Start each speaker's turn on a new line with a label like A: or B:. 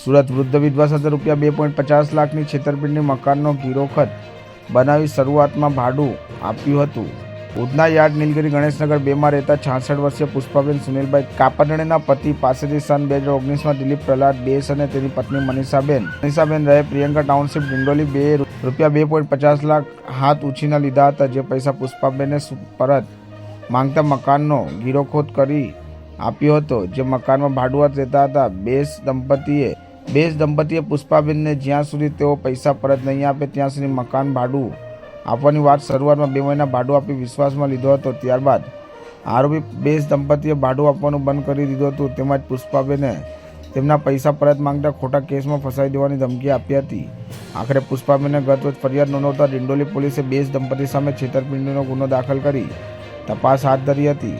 A: સુરત વૃદ્ધ વિધવા સાથે રૂપિયા બે પોઈન્ટ પચાસ લાખની છેતરપિંડી મકાનનો ગીરોખત બનાવી શરૂઆતમાં ભાડું આપ્યું હતું. ઉધના યાર્ડ નીલગિરી ગણેશનગર બેમાં રહેતા છાસઠ વર્ષીય પુષ્પાબેન સુનિલભાઈ કાપડણેના પતિ પાસેથી સન બે હજાર ઓગણીસમાં દિલીપ પ્રહલાદ બેસ અને તેની પત્ની મનીષાબેન. મનીષાબેન રહે પ્રિયંકા ટાઉનશીપ, ડિંડોલી બે રૂપિયા બે પોઈન્ટ પચાસ લાખ હાથ ઉછીના લીધા હતા, જે પૈસા પુષ્પાબેને પરત માંગતા મકાનનો ગીરોખોદ કરી આપ્યો હતો, જે મકાનમાં ભાડુઆત રહેતા હતા. બેસ દંપતીએ બેસ દંપતીએ પુષ્પાબેનને જ્યાં સુધી તેઓ પૈસા પરત નહીં આપે ત્યાં સુધી મકાન ભાડું આપવાની વાત શરૂઆતમાં બે મહિના ભાડું આપી વિશ્વાસમાં લીધો હતો. ત્યારબાદ આરોપી બેઝ દંપતીએ ભાડું આપવાનું બંધ કરી દીધું હતું. તેમજ પુષ્પાબેને તેમના પૈસા પરત માંગતા ખોટા કેસમાં ફસાઈ દેવાની ધમકી આપી હતી. આખરે પુષ્પાબેને ગત ફરિયાદ નોંધાવતા ડિંડોલી પોલીસે બેઝ દંપતી સામે છેતરપિંડીનો ગુનો દાખલ કરી તપાસ હાથ ધરી હતી.